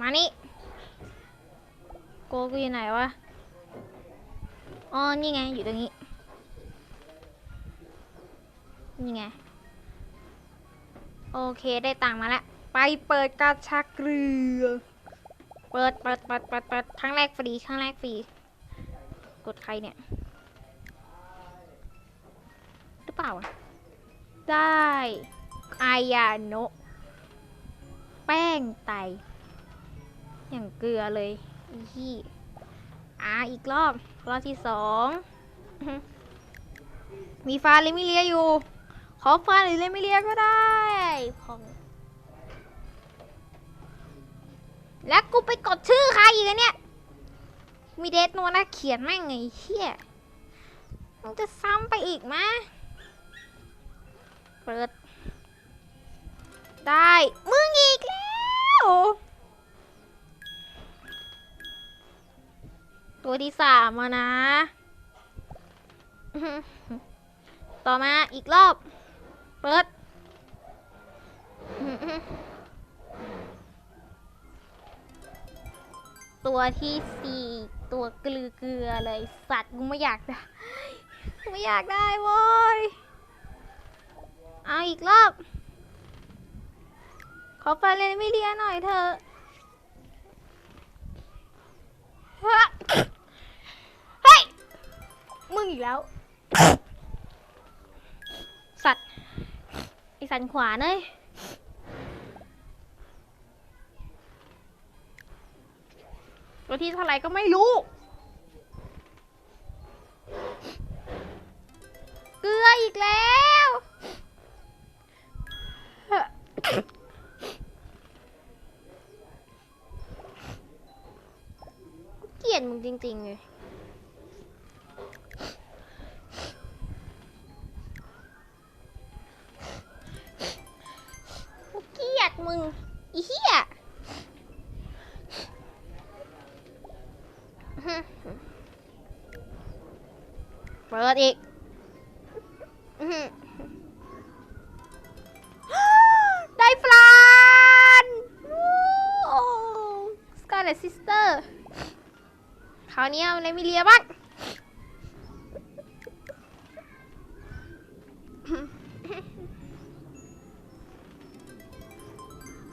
มานี่ โกกูอยู่ไหนวะ อ๋อ นี่ไง อยู่ตรงนี้ นี่ไง โอเค ได้ตังค์มาแล้ว ไปเปิดกาชักเรือ เปิด เปิด เปิด เปิด เปิดครั้งแรกฟรี ครั้งแรกฟรี กดใครเนี่ย หรือเปล่า ได้อายาโนะแป้งไต อย่างเกลือเลยอีที่อ่าอีกรอบ รอบที่สองมีฟาลิมิเลียอยู่ ขอฟาลิมิเลียก็ได้พองแล้วกูไปกดชื่อใครอีกอะเนี่ย มีเดทโนนะเขียนแม่งไงเฮียมึงจะซ้ำไปอีกมะเปิด ได้ มึงอีกแล้ว ตัวที่สามอะนะ ต่อมาอีกรอบ เปิด ตัวที่สี่ตัวเกลือเกลือเลยสัตว์กูไม่อยากได้ไม่อยากได้โว้ย เอาอีกรอบ ขอฟาเลนไม่เลียหน่อยเถอะ กแล้ว สัตว์ไอสันขวานเนยตัวที่เท่าไหร่ก็ไม่รู้ เปิดอีกอื้อหือได้ฟลานสกาเลตซิสเตอร์คราวนี้เอาอะไรมิเลียบ้าง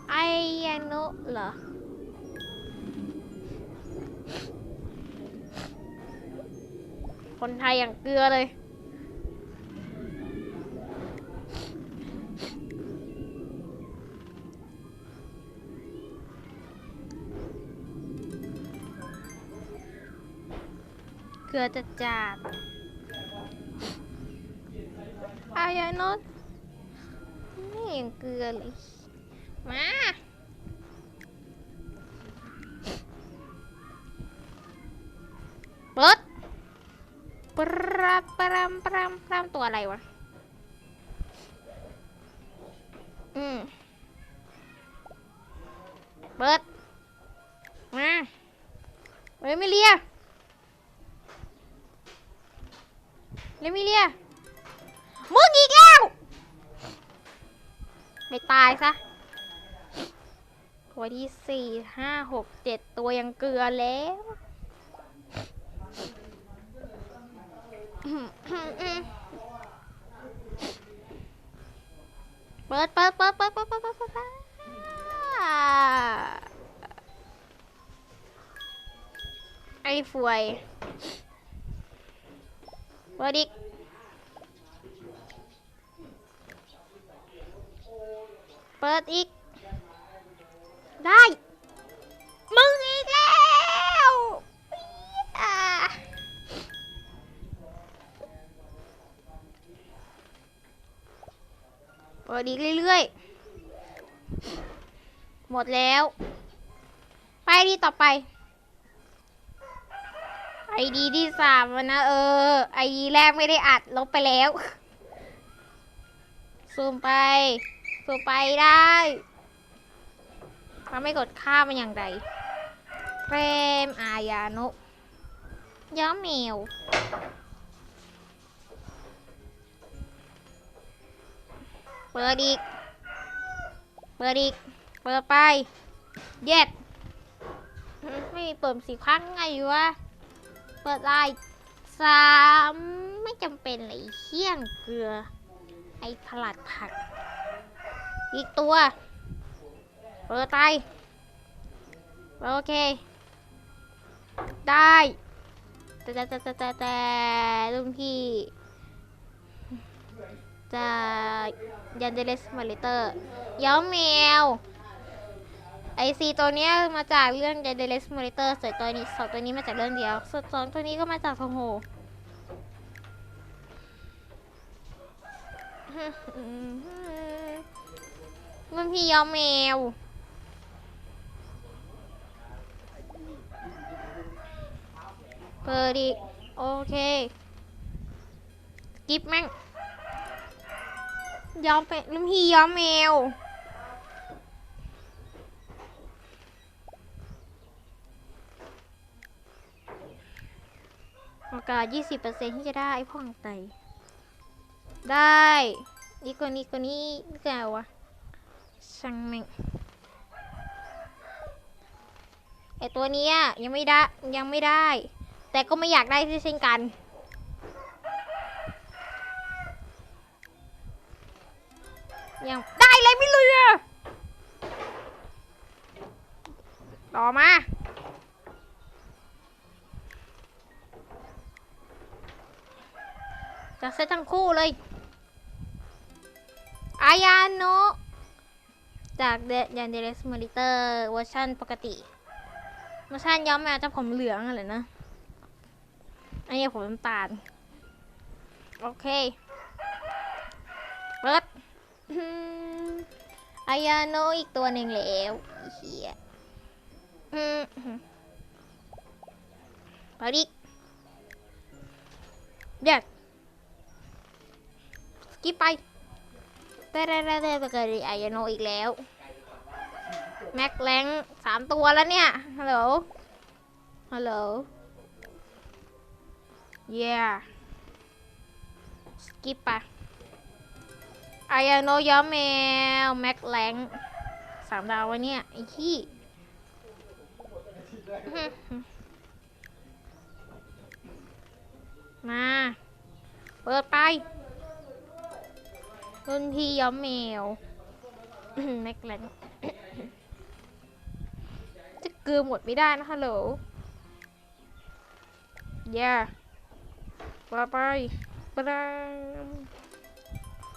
ไอยาโนะเหรอ คนไทยอย่างเกลือเลย เกลือจะจาดอายายนนไม่เห็นเกลือเลย มาเปิด ปรับปรามปรามปรามตัวอะไรวะ อืมเปิด มาเฮ้ยไม่เลียเลยม่เลียมึงอีกแล้ว ไม่ตายซะตัวที่สี่ห้าหกเจ็ดตัวยังเกลือแล้ว เปิดเปิดเปิดเปิดเปิดเปิดเปิดเปิดเปิดไอ้ฟวยเปิดอีกเปิดอีก ได้ เปิดอีกเรื่อยๆ หมดแล้ว ไปดีต่อไป ไอดีที่สามนะเออ ไอดีแรกไม่ได้อัดลบไปแล้ว ซูมไป ซูมไปได้ถ้าไม่กดค่ามันอย่างไรเฟรมอายานุย้อมแมว เปิดอีก เปิดอีก เปิดไป เย็ด ไม่เปิดสี่ครั้งไงวะ เปิดได้สามไม่จำเป็นเลยเขี้ยงเกลือ ไอ้ผลัดผัก อีกตัว เปิดไปโอเค ได้ แต่แต่แต่แต่แต่แต่ลุงพี่ จะยันเดเลสมาเลเตอร์ย้อมแมวไอซีตัวเนี้ยมาจากเรื่องยันเดเลสมาเลเตอร์ส่วนตัวนี้สองตัวนี้มาจากเรื่องเดียวส่วนสองตัวนี้ก็มาจากทงโฮมันพี่ย้อมแมวเปิดอีกโอเคสกิปแม่ง ย้อมเป็นลุงพี่ย้อมแมว โอกาส 20%ที่จะได้พ่องไต ได้ นี่กว่านี้กว่านี้นี่คืออะไรวะช่างแม่งไอตัวนี้ยยังไม่ได้ยังไม่ได้ แต่ก็ไม่อยากได้เช่นกัน ยังได้เลยไม่เลยอะต่อมาจากเซตทั้งคู่เลย อายาโนะจากเดยันเดเรสมอนิเตอร์เวอร์ชันปกติเวอร์ชันย้อมแมวจะผมเหลืองอะไรนะ อันนี้ผมน้ำตาล โอเค เปิด อายาโนอีกตัวหนึ่งแล้วเฮียอืมไปดิเด็กสกิปไปแต่แต่แต่แต่เกิดอายาโนอีกแล้ว แม็กแรงสามตัวแล้วเนี่ย ฮัลโหล ฮัลโหล yeah สกิปไป ไอายาโนย้อมแมว แม็กแรงสามดาววะเนี่ยไอ้ขี้มา เปิดไปรุ่นพี่ย้อมแมวแม็กแลนจะเกลือหมดไม่ได้นะฮัลโหลย่าต่อไปปราม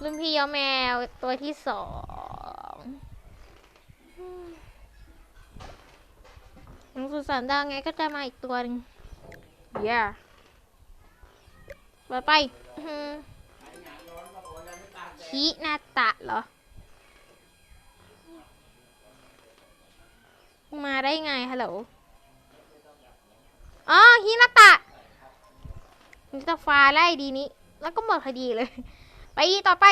รุ่นพี่ย้อมแมวตัวที่สองหนังสือสามดาวไงก็จะมาอีกตัวหนึงย่าต่อไปอื้อหือฮินาตะเหรอ มาได้ไงฮัลโหล อ๋อฮินาตะมันจะฟ้าไล่ดีนี้ แล้วก็หมดพอดีเลย ไปต่อไป